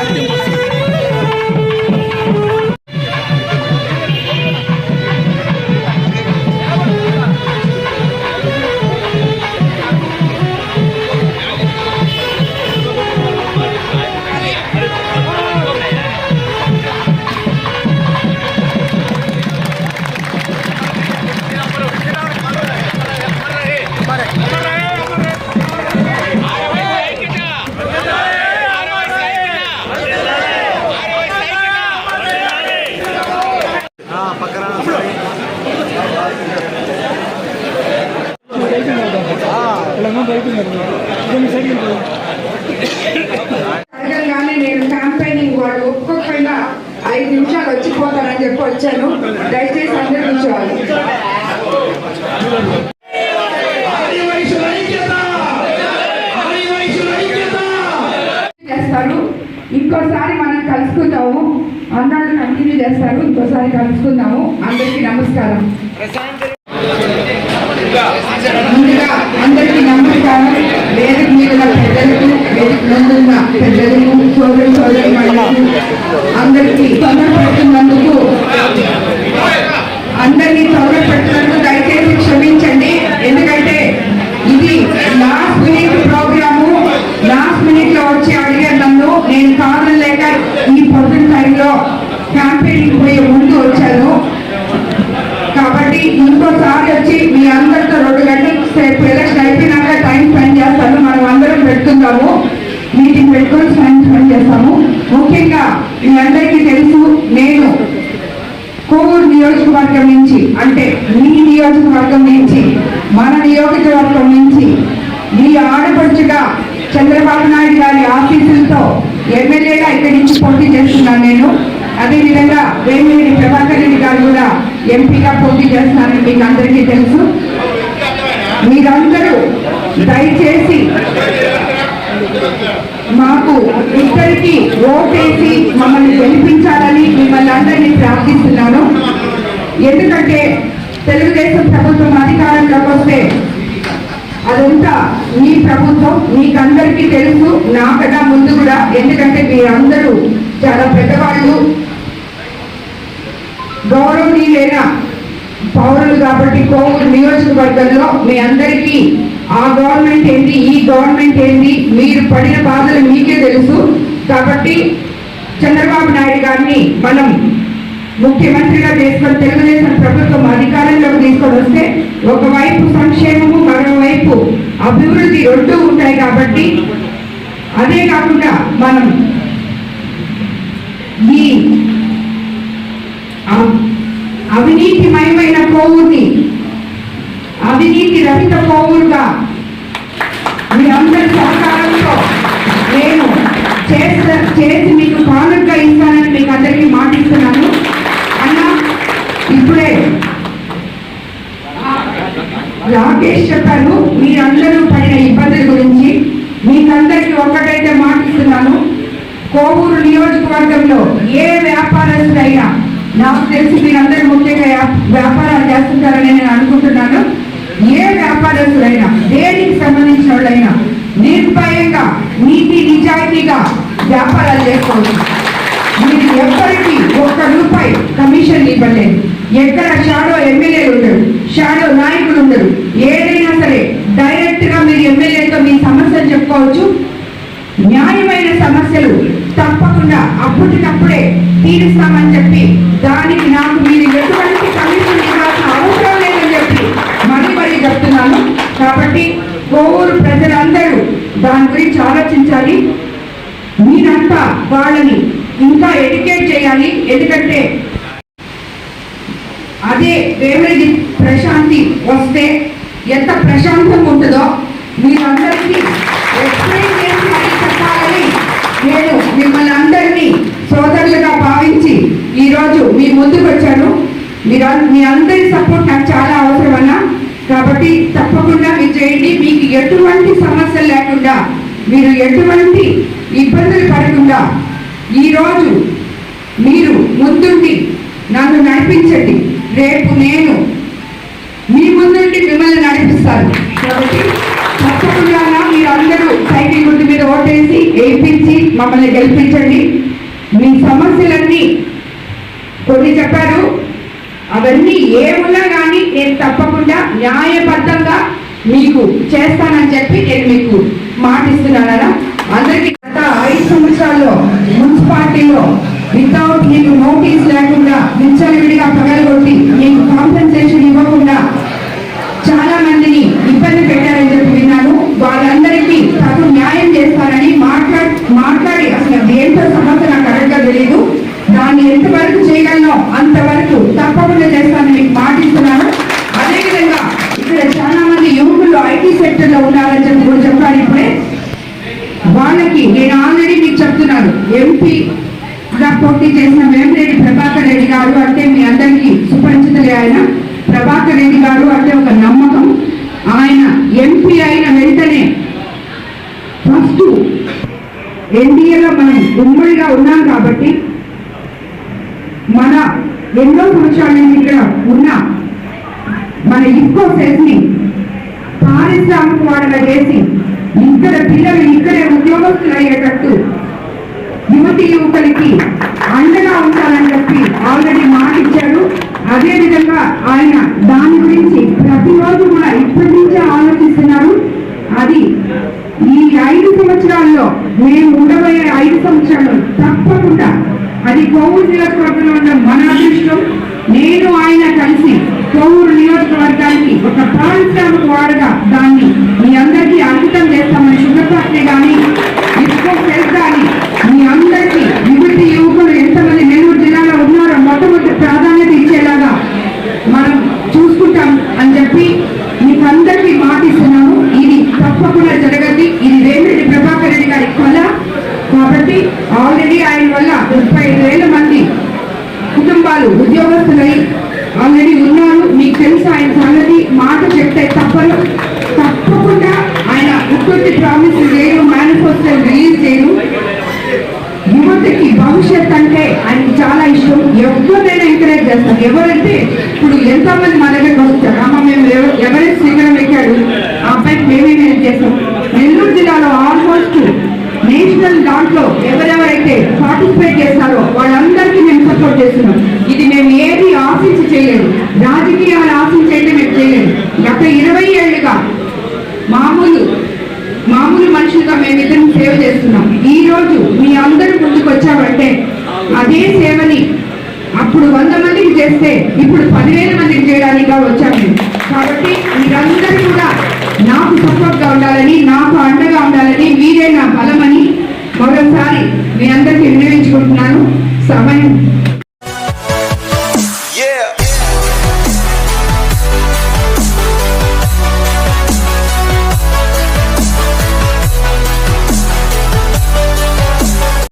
everything వాళ్ళు వాడు ఐదు నిమిషాలు వచ్చిపోతారని చెప్పి వచ్చాను. దయచేసి అందరూ కూర్చోవాలి. చేస్తారు. ఇంకోసారి మనం కలుసుకుందాము. అందరూ కంటిన్యూ చేస్తారు. ఇంకోసారి కలుసుకుందాము. అందరికీ నమస్కారం. ముందుగా అందరికీ నమస్కారం. వేదిక మీద పెద్దలకు వేదిక ముందున్న పెద్దలకు సోదరు సోదరు అందరికీ తొందరపడుతున్నందుకు అందరినీ తొందరపెట్టినందుకు దయచేసి క్షమించండి. ఎందుకంటే ఇది లాస్ట్ మినిట్ ప్రోగ్రాము లాస్ట్ మినిట్లో వచ్చి అడిగారు నన్ను నేను కారణం లేక ఈ పొద్దున టైంలో క్యాంపెయిన్ పోయే ముందు వచ్చాను. కాబట్టి ఇంకోసారి వచ్చి మీ అందరితో రెండు గంటల సేపు ఎలక్షన్ అయిపోయినాక టైం స్పెండ్ చేస్తాను. మనం అందరం పెడుతున్నాము. మీటింగ్ పెట్టుకొని సాయంత్రం స్పెండ్ చేస్తాము. ముఖ్యంగా మీ అందరికీ తెలుసు నేను కోవూరు నియోజకవర్గం నుంచి అంటే మీ నియోజకవర్గం నుంచి మన నియోజకవర్గం నుంచి మీ ఆడపడుచుగా చంద్రబాబు నాయుడు గారి ఆఫీసులతో ఎమ్మెల్యేగా ఇక్కడి నుంచి పోటీ చేస్తున్నాను నేను. అదేవిధంగా వేమిరెడ్డి ప్రభాకర్ రెడ్డి గారు కూడా ఎంపీగా పోటీ చేస్తున్నారని మీకు అందరికీ తెలుసు. మీరందరూ దయచేసి మాకు ఇద్దరికి ఓటేసి మమ్మల్ని గెలిపించాలని మిమ్మల్ని అందరినీ ప్రార్థిస్తున్నాను. ఎందుకంటే తెలుగుదేశం ప్రభుత్వం అధికారంలోకి వస్తే అదంతా మీ ప్రభుత్వం మీకందరికీ తెలుసు నాకన్నా ముందు కూడా. ఎందుకంటే మీరందరూ చాలా పెద్దవాళ్ళు. గౌరవనీయులైన పౌరులు కాబట్టి కోవూరు నియోజకవర్గంలో మీ అందరికీ ఆ గవర్నమెంట్ ఏంటి? ఈ గవర్నమెంట్ ఏంటి? మీరు పడిన బాధలు మీకే తెలుసు. కాబట్టి చంద్రబాబు నాయుడు గారిని మనం ముఖ్యమంత్రిగా చేసుకొని తెలుగుదేశం ప్రభుత్వం అధికారంలోకి తీసుకొని వస్తే ఒకవైపు సంక్షేమము మరోవైపు అభివృద్ధి రెండు ఉంటాయి కాబట్టి అదే కాకుండా మనం ఈ అవినీతిమయమైన కోవుని అవినీతి రహిత కోవూరుగా మీ అందరి సహకారంతో నేను చేస్త చేసి మీకు కానుకగా ఇస్తానని మీకు అందరికీ మాటిస్తున్నాను. అన్నా ఇప్పుడే రాకేష్ చెప్పారు మీరందరూ పడిన ఇబ్బందుల గురించి. మీకందరికీ ఒక్కటైతే మాటిస్తున్నాను. కోవూరు నియోజకవర్గంలో ఏ వ్యాపారస్తులైనా నాకు తెలిసి మీరందరూ ముఖ్యంగా వ్యా- వ్యాపారాలు చేస్తుంటారని నేను అనుకుంటున్నాను ఏ వ్యాపారస్తుడైనా దేనికి సంబంధించిన వాళ్ళైనా నిర్భయంగా నీతి నిజాయితీగా వ్యాపారాలు చేసుకోవచ్చు. మీరు ఎవ్వరికి ఒక్క రూపాయి కమిషన్ ఇవ్వలేదు ఎక్కడ షాడో ఎమ్మెల్యేలు ఉండరు షాడో నాయకులు ఉండరు. ఏదైనా సరే డైరెక్ట్గా మీరు ఎమ్మెల్యేతో మీ సమస్యలు చెప్పుకోవచ్చు. న్యాయమైన సమస్యలు తప్పకుండా అప్పటికప్పుడే తీరుస్తామని చెప్పి దానికి నాకు మీరు ఎటువంటి కమిషన్ కోవూరు ప్రజలందరూ దాని గురించి ఆలోచించాలి. మీరంతా వాళ్ళని ఇంకా ఎడ్యుకేట్ చేయాలి. ఎందుకంటే అదే వేమిరెడ్డి ప్రశాంతి వస్తే ఎంత ప్రశాంతంగా ఉంటుందో మీరందరికీ ఎక్స్ప్లెయిన్ చేసి మరీ చెప్పాలని నేను మిమ్మల్ని అందరినీ సోదరులుగా భావించి ఈరోజు మీ ముందుకు వచ్చాను మీరు మీ అందరి సపోర్ట్ నాకు చాలా అవసరమన్నా. కాబట్టి తప్పకుండా మీరు చేయండి. మీకు ఎటువంటి సమస్యలు లేకుండా మీరు ఎటువంటి ఇబ్బందులు పడకుండా ఈరోజు మీరు ముందుండి నన్ను నడిపించండి. రేపు నేను మీ ముందుండి మిమ్మల్ని నడిపిస్తాను. కాబట్టి తప్పకుండా మీరు అందరూ సైకిల్ గుర్తు మీద ఓటేసి వేయించి మమ్మల్ని గెలిపించండి. మీ సమస్యలన్నీ కొన్ని చెప్పారు. అవన్నీ ఏమున్నా కానీ నేను తప్పకుండా న్యాయబద్ధంగా మీకు చేస్తానని చెప్పి నేను మీకు మాటిస్తున్నాను అందరికీ గత ఐదు సంవత్సరాల్లో మున్సిపాలిటీలో వితౌట్ మీకు నోటీస్ లేకుండా విచ్చలవిడిగా పగలగొట్టి మీకు కాంపెన్సేషన్ ఇవ్వకుండా చాలా మందిని ఇబ్బంది పెట్టారని చెప్పి విన్నాను వాళ్ళందరికీ తగు న్యాయం చేస్తానని మాట్లాడి మాట్లాడి అసలు దేంతో సమస్య నాకు అడగగా తెలియదు దాన్ని ఎంతవరకు చేయగలనో అంతవరకు తప్పకుండా చేస్తానని మీకు మాటిస్తున్నాను అదేవిధంగా ఇక్కడ చాలా మంది యువకులు ఐటీ చెప్పి కూడా చెప్పారు ఇప్పుడే. వాళ్ళకి నేను ఆల్రెడీ మీకు చెప్తున్నాను ఎంపీ గా పోటీ చేసిన వేమిరెడ్డి ప్రభాకర్ రెడ్డి గారు అంటే మీ అందరికీ సుపరిచితులే ఆయన. ప్రభాకర్ రెడ్డి గారు అంటే ఒక నమ్మకం. ఆయన ఎంపీ అయిన వెంటనే ఫస్ట్ ఎన్డీఏలో మనం ఉమ్మడిగా ఉన్నాం కాబట్టి మన ఎన్నో సంవత్సరాల నుంచి ఇక్కడ ఉన్న మన ఇంకో సెల్ని పారిశ్రామిక వాడగా చేసి ఇక్కడ పిల్లలు ఇక్కడే ఉద్యోగస్తులు అయ్యేటట్టు యువతి యువకులకి అండగా ఉంటారని చెప్పి ఆల్రెడీ మాట ఇచ్చారు అదే విధంగా ఆయన దాని గురించి ప్రతిరోజు కూడా ఇప్పటి నుంచే ఆలోచిస్తున్నారు. అది ఈ ఐదు సంవత్సరాల్లో మేము ఉండబోయే ఐదు సంవత్సరాలు తప్పకుండా అది కోవూరు నియోజకవర్గంలో ఉన్న మన అదృష్టం. నేను ఆయన కలిసి కోవూరు నియోజకవర్గానికి ఒక పారిశ్రామిక వాడగా దాన్ని మీ అందరికీ అంకితం చేస్తామని షుగర్ కానీ ఇసుకో సెల్ కానీ మీ అందరికీ యువతి యువకులు ఎంతమంది నెల్లూరు జిల్లాలో ఉన్నారో మొట్టమొదటి ప్రాధాన్యత ఇచ్చేలాగా మనం చూసుకుంటాం అని చెప్పి మీకు అందరికీ మాటిస్తున్నాము ఇది తప్పకుండా జరగద్ది ఇది వేమిరెడ్డి ప్రభాకర్ రెడ్డి గారి కళ కాబట్టి ఆల్రెడీ ఆయన వల్ల ముప్పై ఐదు వేల మంది కుటుంబాలు ఉద్యోగస్తులై ఆల్రెడీ ఉన్నారు మీకు తెలుసు ఆయన సంగతి మాట చెప్తే తప్పరు తప్పకుండా ఆయన ఉత్పత్తి ప్రామిస్ చేయరు మేనిఫెస్టో రిలీజ్ చేయరు యువతకి భవిష్యత్ అంటే ఆయనకి చాలా ఇష్టం. ఎవరినైనా ఎంకరేజ్ చేస్తారు ఎవరంటే ఇప్పుడు ఎంతో మంది మా దగ్గరకు వస్తారు? అమ్మ మేము ఎవ- ఎవరెస్ట్ శిఖరం ఎక్కాడు ఆ అబ్బాయికి మేమేమి హెల్ప్ చేస్తాం. నెల్లూరు జిల్లాలో ఆల్మోస్ట్ నేషనల్ దాంట్లో ఎవరెవరైతే పార్టిసిపేట్ చేస్తారో వాళ్ళందరికీ మేము సపోర్ట్ చేస్తున్నాం. ఇది మేము ఏది ఆశించి చేయలేదు. రాజకీయాలు ఆశించి అయితే మేము చేయలేదు. గత ఇరవై ఏళ్ళుగా మామూలు మామూలు మనుషులుగా మేమిద్దరం సేవ చేస్తున్నాం. ఈ రోజు మీ అందరూ ముందుకు వచ్చామంటే అదే సేవని అప్పుడు వంద మందికి చేస్తే ఇప్పుడు పదివేల మందికి చేయడానికి వచ్చాము. కాబట్టి మీరందరూ కూడా నాకు సపోర్ట్గా ఉండాలని నాకు అండగా ఉండాలని మీరే నా బలమని మరోసారి మీ అందరూ